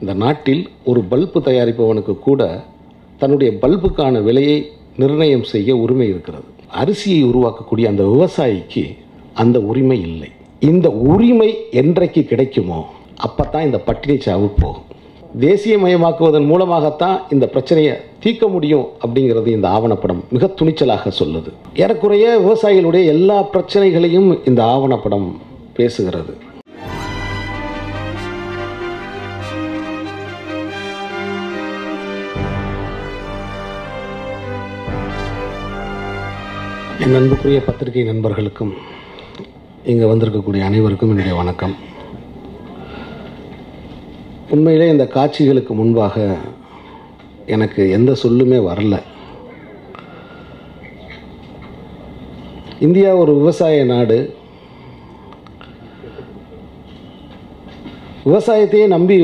இந்த நாட்டில் ஒரு பல்பு தயாரிப்பவனுக்கு கூட தன்னுடைய பல்புக்கான விலையை நிர்ணயம் செய்ய உரிமை இருக்கிறது. அரிசியை உருவாக்கக்கூடிய அந்த விவசாயிக்கு அந்த உரிமை இல்லை. இந்த உரிமை என்றைக்கு கிடைக்குமோ அப்பதான் இந்த பட்டினி சாவு போகும். தேசியமயமாக்குவதன் மூலமாகத்தான் இந்த பிரச்சனையை தீர்க்க முடியும் அப்படிங்கிறது இந்த ஆவணப்படம் மிக துணிச்சலாக சொல்லுது. ஏறக்குறைய விவசாயிகளுடைய எல்லா பிரச்சனைகளையும் இந்த ஆவணப்படம் பேசுகிறது. என் அன்புக்குரிய பத்திரிகை நண்பர்களுக்கும் இங்கே வந்திருக்கக்கூடிய அனைவருக்கும் என்னுடைய வணக்கம். உண்மையிலே இந்த காட்சிகளுக்கு முன்பாக எனக்கு எந்த சொல்லுமே வரல. இந்தியா ஒரு விவசாய நாடு. விவசாயத்தையே நம்பி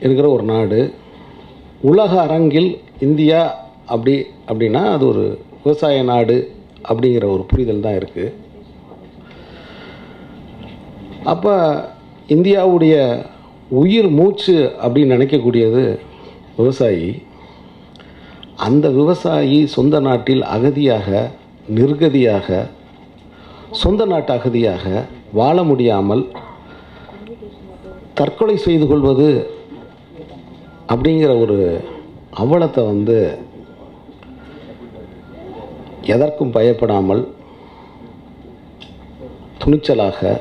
இருக்கிற ஒரு நாடு. உலக அரங்கில் இந்தியா அப்படி அப்படின்னா அது ஒரு விவசாய நாடு அப்படிங்கிற ஒரு புரிதல் தான் இருக்குது அப்போ இந்தியாவுடைய உயிர் மூச்சு அப்படின்னு நினைக்கக்கூடியது விவசாயி. அந்த விவசாயி சொந்த நாட்டில் அகதியாக நிர்கதியாக சொந்த நாட்டு அகதியாக வாழ முடியாமல் தற்கொலை செய்து கொள்வது அப்படிங்கிற ஒரு அவலத்தை வந்து எதற்கும் பயப்படாமல் துணிச்சலாக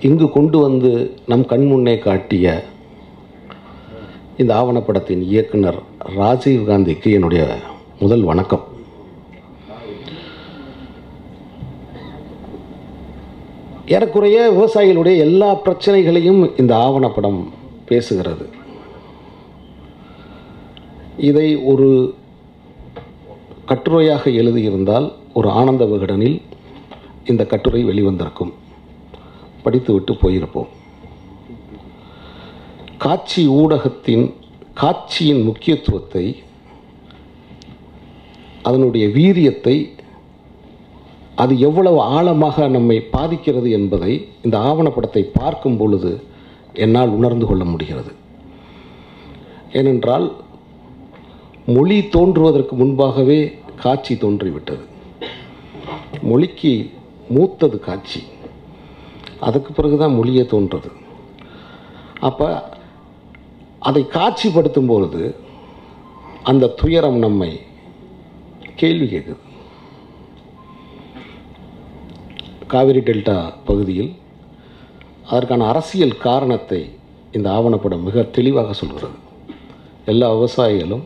இங்கு கொண்டு வந்து நம் கண் முன்னே காட்டிய இந்த ஆவணப்படத்தின் இயக்குனர் ராஜீவ் காந்திக்கு என்னுடைய முதல் வணக்கம். ஏறக்குறைய விவசாயிகளுடைய எல்லா பிரச்சனைகளையும் இந்த ஆவணப்படம் பேசுகிறது. இதை ஒரு கட்டுரையாக எழுதியிருந்தால் ஒரு ஆனந்த விகடனில் இந்த கட்டுரை வெளிவந்திருக்கும். படித்துவிட்டு போயிருப்போம். காட்சி ஊடகத்தின் காட்சியின் முக்கியத்துவத்தை அதனுடைய வீரியத்தை அது எவ்வளவு ஆழமாக நம்மை பாதிக்கிறது என்பதை இந்த ஆவணப்படத்தை பார்க்கும் பொழுது என்னால் உணர்ந்து கொள்ள முடிகிறது. ஏனென்றால் மொழி தோன்றுவதற்கு முன்பாகவே காட்சி தோன்றிவிட்டது. மொழிக்கு மூத்தது காட்சி. அதுக்கு பிறகு தான் மொழியே தோன்றது அப்போ அதை காட்சிப்படுத்தும் பொழுது அந்த துயரம் நம்மை கேள்வி கேட்குது. காவிரி டெல்டா பகுதியில் அதற்கான அரசியல் காரணத்தை இந்த ஆவணப்படம் மிக தெளிவாக சொல்கிறது. எல்லா விவசாயிகளும்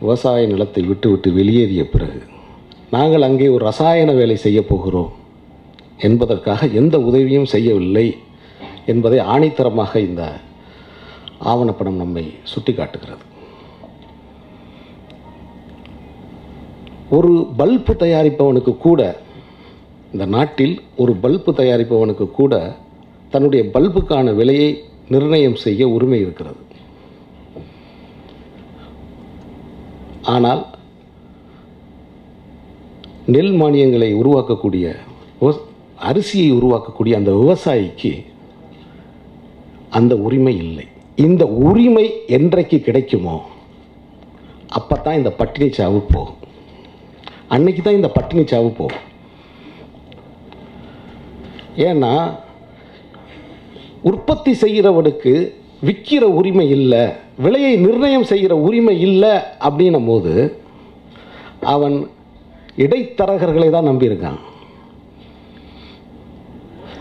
விவசாய நிலத்தை விட்டுவிட்டு வெளியேறிய பிறகு நாங்கள் அங்கே ஒரு ரசாயன வேலை செய்ய போகிறோம் என்பதற்காக எந்த உதவியும் செய்யவில்லை என்பதை ஆணித்தரமாக இந்த ஆவணப்படம் நம்மை சுட்டி காட்டுகிறது ஒரு பல்பு தயாரிப்பவனுக்கு கூட இந்த நாட்டில் ஒரு பல்பு தயாரிப்பவனுக்கு கூட தன்னுடைய பல்புக்கான விலையை நிர்ணயம் செய்ய உரிமை இருக்கிறது. ஆனால் நெல் மானியங்களை உருவாக்கக்கூடிய அரிசியை உருவாக்கக்கூடிய அந்த விவசாயிக்கு அந்த உரிமை இல்லை. இந்த உரிமை என்றைக்கு கிடைக்குமோ அப்போ தான் இந்த பட்டினி சாவு போகும். அன்னைக்கு தான் இந்த பட்டினி சாவு போகும். ஏன்னா உற்பத்தி செய்கிறவனுக்கு விற்கிற உரிமை இல்லை விலையை நிர்ணயம் செய்கிற உரிமை இல்லை அப்படின்னும் போது அவன் இடைத்தரகர்களை தான் நம்பியிருக்கான்.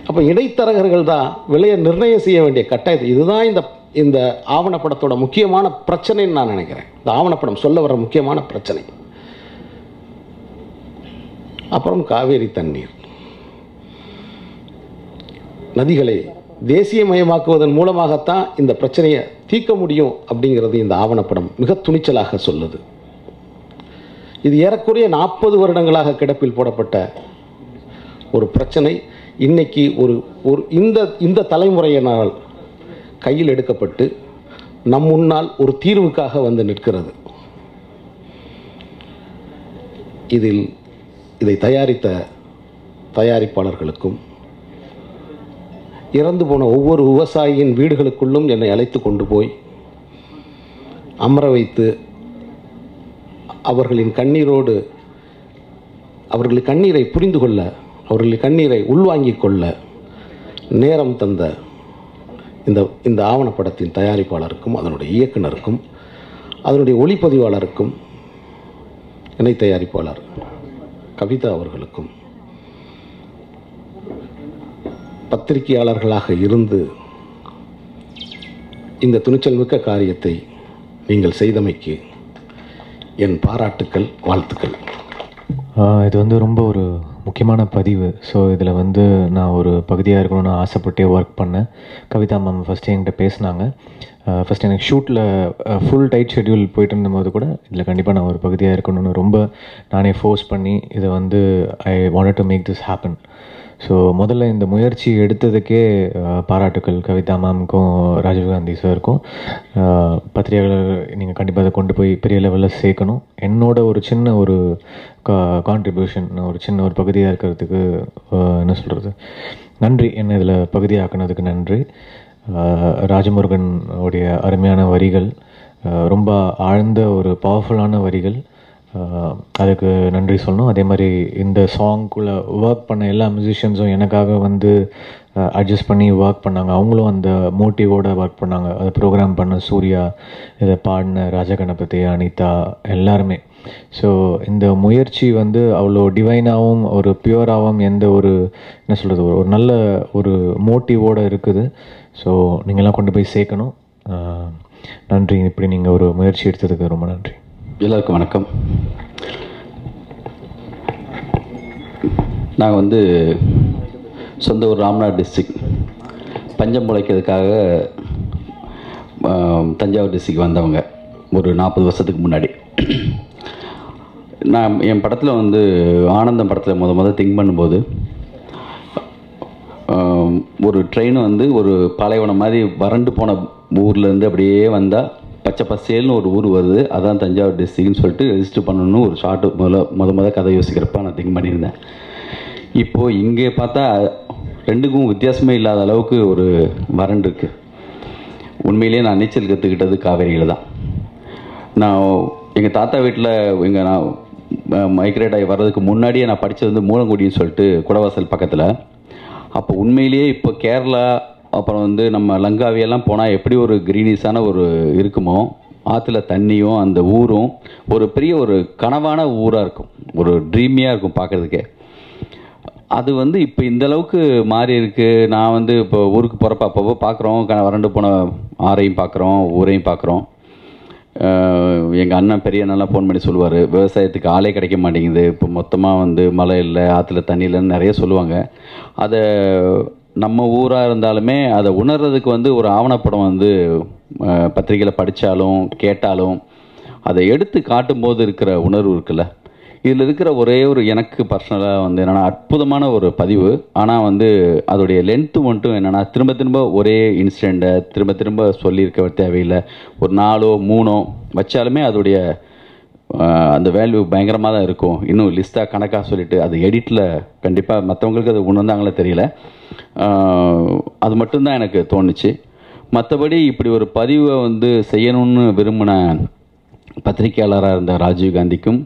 அப்போ இடைத்தரகர்கள் தான் விலையை நிர்ணயம் செய்ய வேண்டிய கட்டாயத்தை இதுதான் இந்த இந்த ஆவணப்படத்தோட முக்கியமான பிரச்சனைன்னு நான் நினைக்கிறேன். இந்த ஆவணப்படம் சொல்ல வர முக்கியமான பிரச்சனை. அப்புறம் காவேரி தண்ணீர். நதிகளை தேசியமயமாக்குவதன் மூலமாகத்தான் இந்த பிரச்சனையை தீர்க்க முடியும் அப்படிங்கிறது இந்த ஆவணப்படம் மிக துணிச்சலாக சொல்லுது. இது ஏறக்குறைய நாற்பது வருடங்களாக கிடப்பில் போடப்பட்ட ஒரு பிரச்சனை. இன்னைக்கு ஒரு ஒரு இந்த இந்த தலைமுறையினால் கையில் எடுக்கப்பட்டு நம் முன்னால் ஒரு தீர்வுக்காக வந்து நிற்கிறது. இதில் இதை தயாரித்த தயாரிப்பாளர்களுக்கும் இறந்து போன ஒவ்வொரு விவசாயியின் வீடுகளுக்குள்ளும் என்னை அழைத்து கொண்டு போய் அமர வைத்து அவர்களின் கண்ணீரோடு அவர்களின் கண்ணீரை புரிந்து கொள்ள அவர்களின் கண்ணீரை உள்வாங்கிக் கொள்ள நேரம் தந்த இந்த இந்த ஆவணப்படத்தின் தயாரிப்பாளருக்கும் அதனுடைய இயக்குனருக்கும் அதனுடைய ஒளிப்பதிவாளருக்கும் இணை தயாரிப்பாளர் கவிதா அவர்களுக்கும் பத்திரிகையாளர்களாக இருந்து இந்த துணிச்சல் மிக்க காரியத்தை நீங்கள் செய்தமைக்கு என் பாராட்டுக்கள் வாழ்த்துக்கள். இது வந்து ரொம்ப ஒரு முக்கியமான பதிவு. ஸோ இதில் வந்து நான் ஒரு பகுதியாக இருக்கணும்னு ஆசைப்பட்டே ஒர்க் பண்ணேன். கவிதா மேம் ஃபஸ்ட்டு என்கிட்ட பேசினாங்க. ஃபஸ்ட் எனக்கு ஷூட்டில் ஃபுல் டைட் ஷெட்யூல் போயிட்டு இருந்தபோது கூட இதில் கண்டிப்பாக நான் ஒரு பகுதியாக இருக்கணும்னு ரொம்ப நானே ஃபோர்ஸ் பண்ணி இதை வந்து I want to make this happen so முதல்ல இந்த முயற்சி எடுத்ததுக்கே பாராட்டுக்கள் கவிதா மேம்க்கும் ராஜீவ்காந்தி சாருக்கும் பத்திரிகையாளர் நீங்கள் கண்டிப்பாக அதை கொண்டு போய் பெரிய லெவலில் சேர்க்கணும். என்னோட ஒரு சின்ன ஒரு கா கான்ட்ரிபியூஷன் ஒரு சின்ன ஒரு பகுதியாக இருக்கிறதுக்கு என்ன சொல்கிறது நன்றி. என்ன இதில் பகுதியாக்குனதுக்கு நன்றி. ராஜமுருகன் உடைய அருமையான வரிகள் ரொம்ப ஆழ்ந்த ஒரு பவர்ஃபுல்லான வரிகள். அதுக்கு நன்றி சொல்லணும். அதே மாதிரி இந்த சாங்க்குள்ளே ஒர்க் பண்ண எல்லா மியூசிஷியன்ஸும் எனக்காக வந்து அட்ஜஸ்ட் பண்ணி ஒர்க் பண்ணாங்க. அவங்களும் அந்த மோட்டிவோடு ஒர்க் பண்ணாங்க. அதை ப்ரோக்ராம் பண்ண சூர்யா இதை பாடின ராஜகணபதி அனிதா எல்லாருமே. ஸோ இந்த முயற்சி வந்து அவ்வளோ டிவைனாகவும் ஒரு பியூராகவும் எந்த ஒரு என்ன சொல்கிறது ஒரு ஒரு நல்ல ஒரு மோட்டிவோடு இருக்குது. ஸோ நீங்கள்லாம் கொண்டு போய் சேர்க்கணும். நன்றி. இப்படி நீங்கள் ஒரு முயற்சி எடுத்ததுக்கு ரொம்ப நன்றி. எல்லாருக்கும் வணக்கம். நாங்கள் வந்து சொந்த ஊர் ராம்நாத் டிஸ்ட்ரிக் பஞ்சம் பிழைக்கிறதுக்காக தஞ்சாவூர் டிஸ்ட்ரிக் வந்தவங்க. ஒரு நாற்பது வருஷத்துக்கு முன்னாடி. நான் என் படத்தில் வந்து ஆனந்தம் படத்தில் முத முத திங்க் பண்ணும்போது ஒரு ட்ரெயின் வந்து ஒரு பாலைவனம் மாதிரி வறண்டு போன ஊர்லேருந்து அப்படியே வந்தால் பச்சை பசேல்னு ஒரு ஊர் வருது. அதான் தஞ்சாவூர் டிஸ்ட்ரிக்னு சொல்லிட்டு ரெஜிஸ்டர் பண்ணணும்னு ஒரு ஷார்ட்டு முதல்ல முத முத கதை யோசிக்கிறப்ப நான் திங்க் பண்ணியிருந்தேன். இப்போது இங்கே பார்த்தா ரெண்டுக்கும் வித்தியாசமே இல்லாத அளவுக்கு ஒரு வறண்டு உண்மையிலேயே நான் நீச்சல் கற்றுக்கிட்டது காவேரியில் தான். நான் எங்கள் தாத்தா வீட்டில் எங்கள் நான் மைக்ரேட் ஆகி வர்றதுக்கு முன்னாடியே நான் படித்தது வந்து மூலங்குடின்னு சொல்லிட்டு குடவாசல் பக்கத்தில். அப்போ உண்மையிலேயே இப்போ கேரளா அப்புறம் வந்து நம்ம லங்காவியெல்லாம் போனால் எப்படி ஒரு க்ரீனிஸான ஒரு இருக்குமோ ஆற்றுல தண்ணியும் அந்த ஊரும் ஒரு பெரிய ஒரு கனவான ஊராக இருக்கும். ஒரு ட்ரீமியாக இருக்கும் பார்க்குறதுக்கே அது வந்து இப்போ இந்த அளவுக்கு மாறி இருக்குது நான் வந்து இப்போ ஊருக்கு போகிறப்ப அப்பப்போ பார்க்குறோம் க வறண்டு போன ஆறையும் பார்க்குறோம் ஊரையும் பார்க்குறோம் எங்கள் அண்ணன் பெரிய அண்ணெல்லாம் ஃபோன் பண்ணி சொல்லுவார். விவசாயத்துக்கு ஆளே கிடைக்க மாட்டேங்குது. இப்போ மொத்தமாக வந்து மழை இல்லை ஆற்றுல தண்ணி இல்லைன்னு நிறைய சொல்லுவாங்க. அதை நம்ம ஊராக இருந்தாலுமே அதை உணர்றதுக்கு வந்து ஒரு ஆவணப்படம் வந்து பத்திரிக்கையில் படித்தாலும் கேட்டாலும் அதை எடுத்து காட்டும்போது இருக்கிற உணர்வு இருக்குல்ல? இதில் இருக்கிற ஒரே ஒரு எனக்கு பர்சனலாக வந்து என்னென்னா அற்புதமான ஒரு பதிவு. ஆனால் வந்து அதோடைய லென்த்து மட்டும் என்னென்னா திரும்ப திரும்ப ஒரே இன்சிடெண்ட்டை திரும்ப திரும்ப சொல்லியிருக்க தேவையில்லை. ஒரு நாலோ மூணோ வச்சாலுமே அதோடைய அந்த வேல்யூ பயங்கரமாக தான் இருக்கும். இன்னும் லிஸ்ட்டாக கணக்காக சொல்லிவிட்டு அது எடிட்டில் கண்டிப்பாக மற்றவங்களுக்கு அது உணர்ந்தாங்களே தெரியல. அது மட்டும்தான் எனக்கு தோணுச்சு. மற்றபடி இப்படி ஒரு பதிவை வந்து செய்யணும்னு விரும்பின பத்திரிகையாளராக இருந்த ராஜீவ் காந்திக்கும்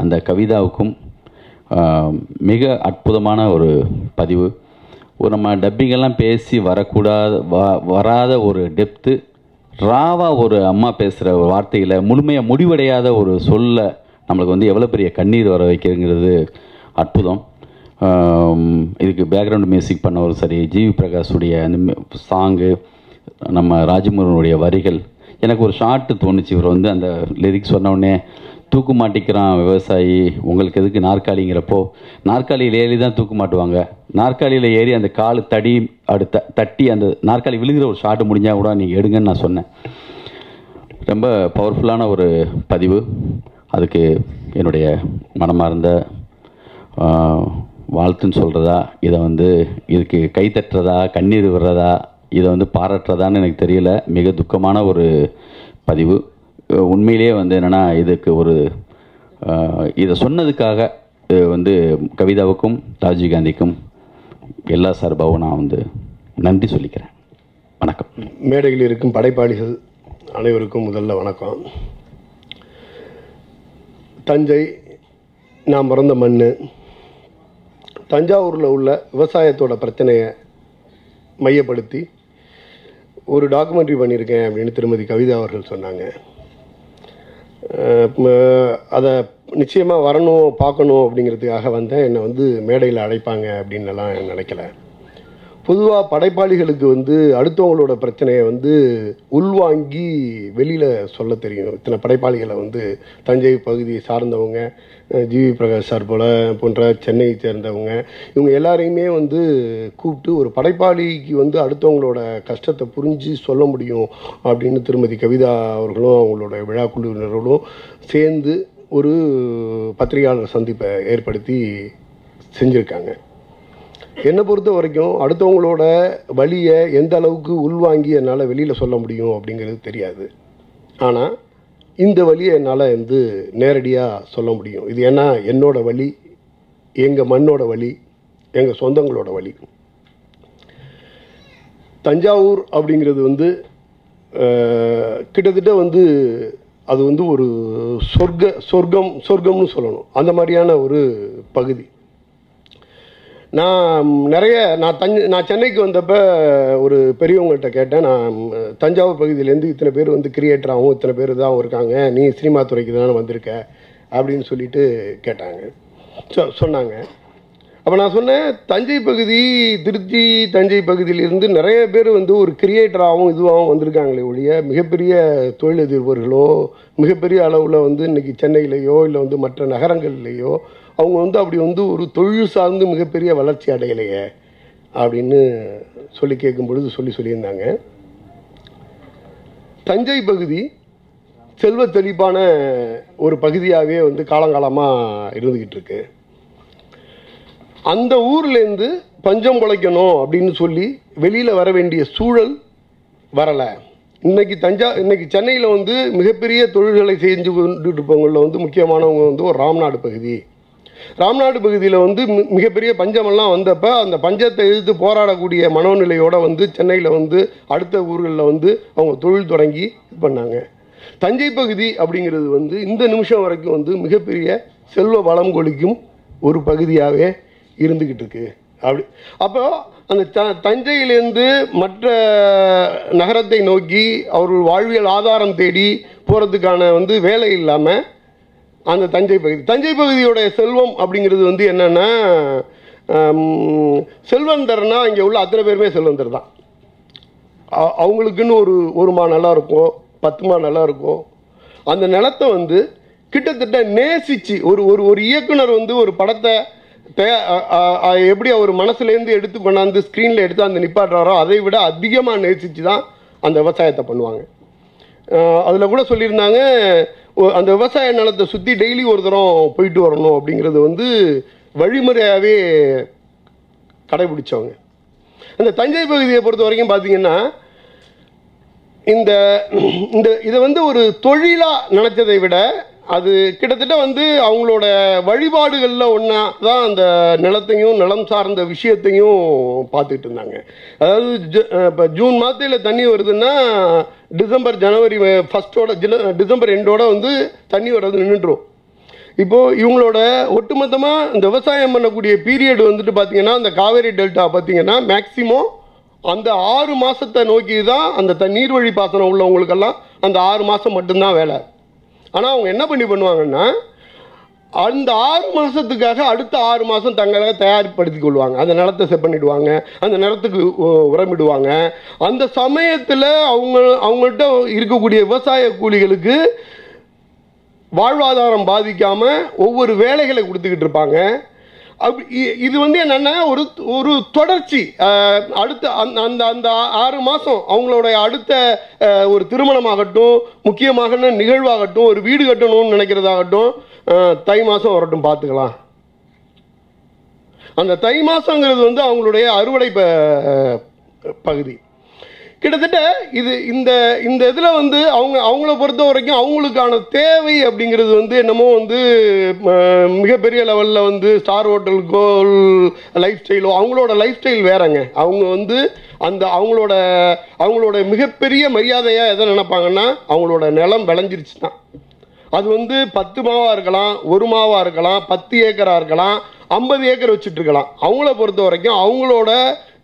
அந்த கவிதாவுக்கும் மிக அற்புதமான ஒரு பதிவு. ஒரு நம்ம டப்பிங்கெல்லாம் பேசி வரக்கூடாத வ வராத ஒரு டெப்த்து ராவா ஒரு அம்மா பேசுகிற ஒரு வார்த்தையில் முழுமையாக முடிவடையாத ஒரு சொல்ல நம்மளுக்கு வந்து எவ்வளோ பெரிய கண்ணீர் வர வைக்கிறதுங்கிறது அற்புதம். இதுக்கு பேக்ரவுண்ட் மியூசிக் பண்ணவர் சரி ஜிவி பிரகாஷுடைய அந்த சாங்கு நம்ம ராஜமுருகனுடைய வரிகள். எனக்கு ஒரு ஷார்ட்டு தோணுச்சு இவர் வந்து அந்த லிரிக்ஸ் சொன்ன தூக்கு மாட்டிக்கிறான் விவசாயி உங்களுக்கு எதுக்கு நாற்காலிங்கிறப்போ? நாற்காலியில் ஏறி தான் தூக்கு மாட்டுவாங்க. நாற்காலியில் ஏறி அந்த கால் தடி அடுத்த தட்டி அந்த நாற்காலி விழுகிற ஒரு ஷார்ட்டு முடிஞ்சால் கூட நீங்கள் எடுங்கன்னு நான் சொன்னேன். ரொம்ப பவர்ஃபுல்லான ஒரு பதிவு. அதுக்கு என்னுடைய மனமார்ந்த வாழ்த்துன்னு சொல்கிறதா இதை வந்து இதுக்கு கை தட்டுறதா? கண்ணீர் விடுறதா? இதை வந்து பாராட்டுறதான்னு எனக்கு தெரியல. மிக துக்கமான ஒரு பதிவு. உண்மையிலேயே வந்து என்னென்னா இதுக்கு ஒரு இதை சொன்னதுக்காக வந்து கவிதாவுக்கும் ராஜீவ் காந்திக்கும் எல்லா சார்பாகவும் நான் வந்து நன்றி சொல்லிக்கிறேன். வணக்கம். மேடையில் இருக்கும் படைப்பாளிகள் அனைவருக்கும் முதல்ல வணக்கம். தஞ்சை நான் பிறந்த மண் தஞ்சாவூரில் உள்ள விவசாயத்தோட பிரச்சனையை மையப்படுத்தி ஒரு டாக்குமெண்ட்ரி பண்ணியிருக்கேன் அப்படின்னு திருமதி கவிதா அவர்கள் சொன்னாங்க. அதை நிச்சயமாக வரணும் பார்க்கணும் அப்படிங்கிறதுக்காக வந்தேன். என்னை வந்து மேடையில் அழைப்பாங்க அப்படின்னுலாம் நினைக்கல. பொதுவாக படைப்பாளிகளுக்கு வந்து அடுத்தவங்களோட பிரச்சனையை வந்து உள்வாங்கி வெளியில் சொல்ல தெரியும். இத்தனை படைப்பாளிகளை வந்து தஞ்சை பகுதியை சார்ந்தவங்க ஜிவி பிரகாஷ் சார் போல போன்ற சென்னையை சேர்ந்தவங்க இவங்க எல்லாரையுமே வந்து கூப்பிட்டு ஒரு படைப்பாளிக்கு வந்து அடுத்தவங்களோட கஷ்டத்தை புரிஞ்சு சொல்ல முடியும் அப்படின்னு திருமதி கவிதா அவர்களும் அவங்களோட விழா குழுவினர்களும் சேர்ந்து ஒரு பத்திரிகையாளர் சந்திப்பை ஏற்படுத்தி செஞ்சுருக்காங்க. என்னை பொறுத்த வரைக்கும் அடுத்தவங்களோட வழியை எந்த அளவுக்கு உள்வாங்கி என்னால் வெளியில் சொல்ல முடியும் அப்படிங்கிறது தெரியாது. ஆனால் இந்த வழியை என்னால் வந்து நேரடியாக சொல்ல முடியும். இது ஏன்னா என்னோட வழி எங்கள் மண்ணோட வழி எங்கள் சொந்தங்களோட வழி. தஞ்சாவூர் அப்படிங்கிறது வந்து கிட்டத்தட்ட வந்து அது வந்து ஒரு சொர்க்க சொர்க்கம் சொர்க்கம்னு சொல்லணும். அந்த மாதிரியான ஒரு பகுதி. நான் நிறைய நான் தஞ்ச நான் சென்னைக்கு வந்தப்போ ஒரு பெரியவங்கள்ட்ட கேட்டேன். நான் தஞ்சாவூர் பகுதியிலேருந்து இத்தனை பேர் வந்து கிரியேட்டராகவும் இத்தனை பேர் தான் இருக்காங்க. நீ சினிமா துறைக்கு தானே வந்திருக்க? அப்படின்னு சொல்லிட்டு கேட்டாங்க. சொ சொன்னாங்க. அப்போ நான் சொன்னேன் தஞ்சை பகுதி திருச்சி தஞ்சை பகுதியிலிருந்து நிறைய பேர் வந்து ஒரு கிரியேட்டராகவும் இதுவாகவும் வந்திருக்காங்களே ஒழிய மிகப்பெரிய தொழிலதிபர்களோ மிகப்பெரிய அளவில் வந்து இன்னைக்கு சென்னையிலேயோ இல்லை வந்து மற்ற நகரங்கள்லேயோ அவங்க வந்து அப்படி வந்து ஒரு தொழில் சார்ந்து மிகப்பெரிய வளர்ச்சி அடையலையே அப்படின்னு சொல்லி கேட்கும் பொழுது சொல்லி சொல்லியிருந்தாங்க. தஞ்சை பகுதி செல்வ தெளிப்பான ஒரு பகுதியாகவே வந்து காலங்காலமாக இருந்துக்கிட்டு இருக்கு. அந்த ஊர்லேருந்து பஞ்சம் பிழைக்கணும் அப்படின்னு சொல்லி வெளியில் வர வேண்டிய சூழல் வரலை. இன்னைக்கு தஞ்சா இன்னைக்கு சென்னையில் வந்து மிகப்பெரிய தொழில்களை செஞ்சு கொண்டு இருப்பவங்களில் வந்து முக்கியமானவங்க வந்து ஒரு ராம்நாடு பகுதி. ராம்நாடு பகுதியில் வந்து மி- மிகப்பெரிய பஞ்சமெல்லாம் வந்தப்போ அந்த பஞ்சத்தை எதிர்த்து போராடக்கூடிய மனோநிலையோடு வந்து சென்னையில் வந்து அடுத்த ஊர்களில் வந்து அவங்க தொழில் தொடங்கி இது பண்ணாங்க. தஞ்சை பகுதி அப்படிங்கிறது வந்து இந்த நிமிஷம் வரைக்கும் வந்து மிகப்பெரிய செல்வ வளம் கொளிக்கும் ஒரு பகுதியாகவே இருந்துக்கிட்டு இருக்கு அப்படி அப்போ அந்த த தஞ்சையிலேருந்து மற்ற நகரத்தை நோக்கி அவர்கள் வாழ்வியல் ஆதாரம் தேடி போகிறதுக்கான வந்து வேலை இல்லாமல் அந்த தஞ்சை பகுதி. தஞ்சை பகுதியோடைய செல்வம் அப்படிங்கிறது வந்து என்னென்னா செல்வந்தர்னா இங்கே உள்ள அத்தனை பேருமே செல்வந்தர் தான். அவங்களுக்குன்னு ஒரு ஒரு மா நல்லா இருக்கும் பத்து மா நல்லா இருக்கும் அந்த நிலத்தை வந்து கிட்டத்தட்ட நேசிச்சு ஒரு ஒரு ஒரு இயக்குனர் வந்து ஒரு படத்தை எப்படி அவர் மனசுலேருந்து எடுத்து கொண்டாந்து ஸ்க்ரீனில் எடுத்து அந்த நிப்பாட்டுறாரோ அதை விட அதிகமாக நேசித்து தான் அந்த விவசாயத்தை பண்ணுவாங்க. அதில் கூட சொல்லியிருந்தாங்க அந்த விவசாய நிலத்தை சுற்றி டெய்லி ஒரு தரம் போயிட்டு வரணும் அப்படிங்கிறது வந்து வழிமுறையாகவே கடைபிடிச்சவங்க. அந்த தஞ்சை பகுதியை பொறுத்த வரைக்கும் பார்த்தீங்கன்னா இந்த இந்த இதை வந்து ஒரு தொழிலாக நினச்சதை விட அது கிட்டத்தட்ட வந்து அவங்களோட வழிபாடுகளில் ஒன்றா தான் அந்த நிலத்தையும் நிலம் சார்ந்த விஷயத்தையும் பார்த்துட்டு இருந்தாங்க. அதாவது ஜ- இப்போ ஜூன் மாதத்தில் தண்ணி வருதுன்னா டிசம்பர் ஜனவரி ஃபஸ்ட்டோட ஜில டிசம்பர் எண்டோட வந்து தண்ணி வர்றது நின்றுடும் இப்போது இவங்களோட ஒட்டுமொத்தமாக இந்த விவசாயம் பண்ணக்கூடிய பீரியட் வந்துட்டு பார்த்தீங்கன்னா அந்த காவேரி டெல்டா பார்த்தீங்கன்னா மேக்சிமம் அந்த ஆறு மாதத்தை நோக்கி தான் அந்த நீர்வழி பாசனம் உள்ளவங்களுக்கெல்லாம் அந்த ஆறு மாதம் மட்டும்தான் வேலை. ஆனால் அவங்க என்ன பண்ணி பண்ணுவாங்கன்னா அந்த ஆறு மாதத்துக்காக அடுத்த ஆறு மாதம் தங்களை தயார்படுத்தி கொள்வாங்க. அந்த நிலத்தை செட் பண்ணிடுவாங்க. அந்த நிலத்துக்கு உரமிடுவாங்க. அந்த சமயத்தில் அவங்க அவங்கள்ட்ட இருக்கக்கூடிய விவசாய கூலிகளுக்கு வாழ்வாதாரம் பாதிக்காமல் ஒவ்வொரு வேலைகளை கொடுத்துக்கிட்டு இருப்பாங்க. இது வந்து என்னென்னா ஒரு ஒரு தொடர்ச்சி அடுத்த அந்த அந்த அந்த ஆறு மாதம் அவங்களுடைய அடுத்த ஒரு திருமணமாகட்டும் முக்கியமாக நிகழ்வாகட்டும் ஒரு வீடு கட்டணும்னு நினைக்கிறதாகட்டும் தை மாதம் வரட்டும் பார்த்துக்கலாம். அந்த தை மாதங்கிறது வந்து அவங்களுடைய அறுவடை ப- பகுதி. கிட்டத்தட்ட இது இந்த இந்த இதில் வந்து அவங்க அவங்கள பொறுத்த வரைக்கும் அவங்களுக்கான தேவை அப்படிங்கிறது வந்து என்னமோ வந்து ம, மிகப்பெரிய லெவலில் வந்து ஸ்டார் ஹோட்டல் கோல் லைஃப் ஸ்டைலோ அவங்களோட லைஃப் ஸ்டைல் வேறங்க. அவங்க வந்து அந்த அவங்களோட அவங்களோட மிகப்பெரிய மரியாதையாக எதை நினைப்பாங்கன்னா அவங்களோட நிலம் விளைஞ்சிருச்சு தான் அது வந்து பத்து மாவாக இருக்கலாம் ஒரு மாவாக இருக்கலாம் பத்து ஏக்கராக இருக்கலாம் ஐம்பது ஏக்கர் வச்சுட்டு இருக்கலாம். அவங்கள பொறுத்த வரைக்கும் அவங்களோட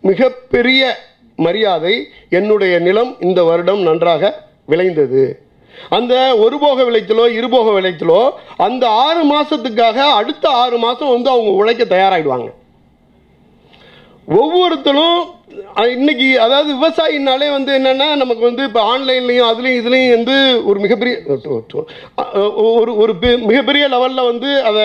மிகப்பெரிய மரியாதை என்னுடைய நிலம் இந்த வருடம் நன்றாக விளைந்தது. அந்த ஒரு போக விளைச்சலோ இருபோக விளைச்சலோ அந்த ஆறு மாதத்துக்காக அடுத்த ஆறு மாதம் வந்து அவங்க உழைக்க தயாராகிடுவாங்க ஒவ்வொருத்தரும் இன்னைக்கு அதாவது விவசாயினாலே வந்து என்னன்னா நமக்கு வந்து இப்போ ஆன்லைன்லையும் அதுலேயும் இதுலேயும் வந்து ஒரு மிகப்பெரிய ஒரு ஒரு பெ- மிகப்பெரிய லெவலில் வந்து அதை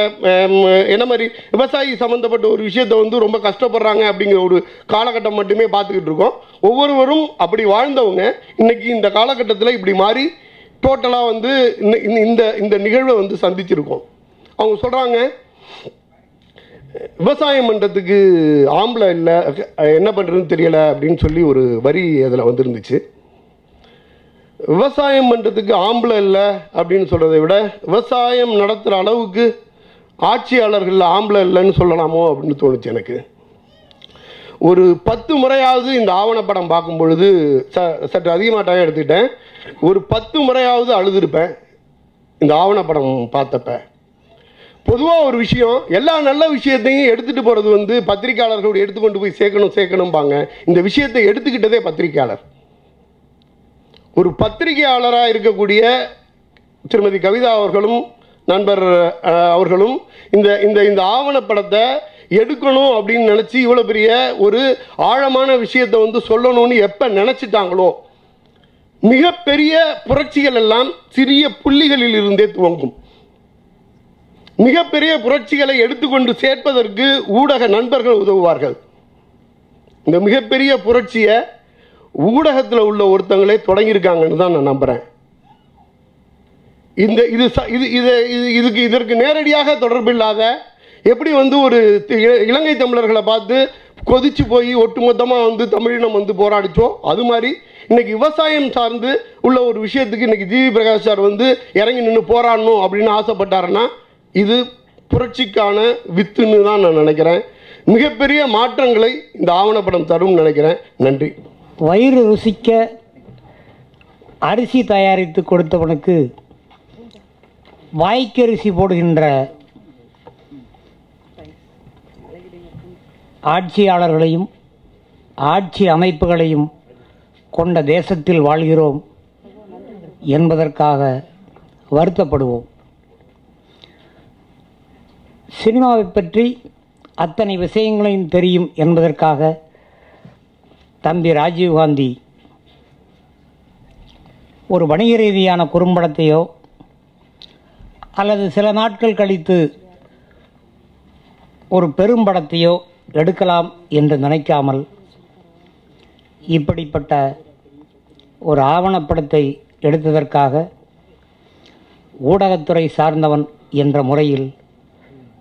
என்ன மாதிரி விவசாயி சம்மந்தப்பட்ட ஒரு விஷயத்த வந்து ரொம்ப கஷ்டப்படுறாங்க அப்படிங்கிற ஒரு காலகட்டம் மட்டுமே பார்த்துக்கிட்டு இருக்கோம். ஒவ்வொருவரும் அப்படி வாழ்ந்தவங்க இன்னைக்கு இந்த காலகட்டத்தில் இப்படி மாறி டோட்டலாக வந்து இந்த இந்த நிகழ்வை வந்து சந்திச்சிருக்கோம். அவங்க சொல்கிறாங்க விவசாயம் பண்ணுறதுக்கு ஆம்பளை இல்லை என்ன பண்ணுறதுன்னு தெரியலை அப்படின்னு சொல்லி ஒரு வரி அதில் வந்துருந்துச்சு. விவசாயம் பண்ணுறதுக்கு ஆம்பளை இல்லை அப்படின்னு சொல்கிறத விட விவசாயம் நடத்துகிற அளவுக்கு ஆட்சியாளர்கள் ஆம்பளை இல்லைன்னு சொல்லலாமோ அப்படின்னு தோணுச்சு எனக்கு. ஒரு பத்து முறையாவது இந்த ஆவணப்படம் பார்க்கும் பொழுது ச சற்று அதிகமாக டைம் எடுத்துக்கிட்டேன். ஒரு பத்து முறையாவது அழுதுருப்பேன். இந்த ஆவணப்படம் பார்த்தப்ப. பொதுவாக ஒரு விஷயம் எல்லா நல்ல விஷயத்தையும் எடுத்துகிட்டு போகிறது வந்து பத்திரிக்கையாளர்கள் எடுத்துக்கொண்டு போய் சேர்க்கணும் சேர்க்கணும்பாங்க. இந்த விஷயத்தை எடுத்துக்கிட்டதே பத்திரிக்கையாளர். ஒரு பத்திரிகையாளராக இருக்கக்கூடிய திருமதி கவிதா அவர்களும் நண்பர் அவர்களும் இந்த இந்த இந்த ஆவணப்படத்தை எடுக்கணும் அப்படின்னு நினச்சி இவ்வளோ பெரிய ஒரு ஆழமான விஷயத்தை வந்து சொல்லணும்னு எப்போ நினச்சிட்டாங்களோ மிகப்பெரிய புரட்சிகள் எல்லாம் சிறிய புள்ளிகளில் இருந்தே துவங்கும். மிகப்பெரிய புரட்சிகளை எடுத்துக்கொண்டு சேர்ப்பதற்கு ஊடக நண்பர்கள் உதவுவார்கள். இந்த மிகப்பெரிய புரட்சியை ஊடகத்தில் உள்ள ஒருத்தங்களே தொடங்கியிருக்காங்கன்னு தான் நான் நம்புகிறேன் இந்த இது ச- இது இது இது- இதுக்கு இதற்கு நேரடியாக தொடர்பில்லாத எப்படி வந்து ஒரு இ- இலங்கை தமிழர்களை பார்த்து கொதிச்சு போய் ஒட்டுமொத்தமாக வந்து தமிழினம் வந்து போராடிச்சோ அது மாதிரி இன்றைக்கி விவசாயம் சார்ந்து உள்ள ஒரு விஷயத்துக்கு இன்றைக்கி ஜிவி பிரகாஷ் சார் வந்து இறங்கி நின்று போராடணும் அப்படின்னு ஆசைப்பட்டாருன்னா இது புரட்சிக்கான வித்துன்னு தான் நான் நினைக்கிறேன். மிகப்பெரிய மாற்றங்களை இந்த ஆவணப்படம் தரும்னு நினைக்கிறேன். நன்றி. வயிறு ருசிக்க அரிசி தயாரித்து கொடுத்தவனுக்கு வாய்க்கரிசி போடுகின்ற ஆட்சியாளர்களையும் ஆட்சி அமைப்புகளையும் கொண்ட தேசத்தில் வாழ்கிறோம் என்பதற்காக வருத்தப்படுவோம். சினிமாவை பற்றி அத்தனை விஷயங்களையும் தெரியும் என்பதற்காக தம்பி ராஜீவ்காந்தி ஒரு வணிக ரீதியான குறும்படத்தையோ அல்லது சில நாட்கள் கழித்து ஒரு பெரும்படத்தையோ எடுக்கலாம் என்று நினைக்காமல் இப்படிப்பட்ட ஒரு ஆவணப்படத்தை எடுத்ததற்காக ஊடகத்துறை சார்ந்தவன் என்ற முறையில்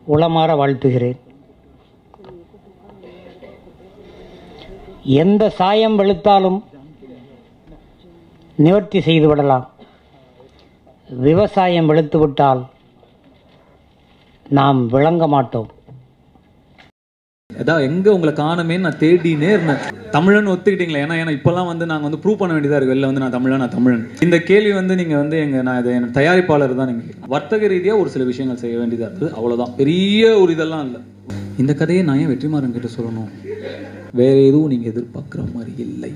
உளமாற வாழ்த்துகிறேன். எந்த சாயம் வெளுத்தாலும் நிவர்த்தி செய்து விடலாம். விவசாயம் வெளுத்து விட்டால் நாம் விளங்க மாட்டோம். ஏதாவது எங்கே உங்களை காணுமே நான் தேடினே இருந்தேன். தமிழன் ஒத்துக்கிட்டீங்களா ஏன்னா ஏன்னா இப்போல்லாம் வந்து நாங்கள் வந்து ப்ரூவ் பண்ண வேண்டியதாக இருக்குது வெளில வந்து நான் தமிழன் நான் தமிழன். இந்த கேள்வி வந்து நீங்கள் வந்து எங்கள் நான் இதை என் தயாரிப்பாளர் தான் நீங்கள் வர்த்தக ரீதியாக ஒரு சில விஷயங்கள் செய்ய வேண்டியதாக இருக்குது. அவ்வளோதான் பெரிய ஒரு இதெல்லாம் இல்லை. இந்த கதையை நான் ஏன் வெற்றிமாறன் கிட்ட சொல்லணும்? வேற எதுவும் நீங்கள் எதிர்பார்க்குற மாதிரி இல்லை.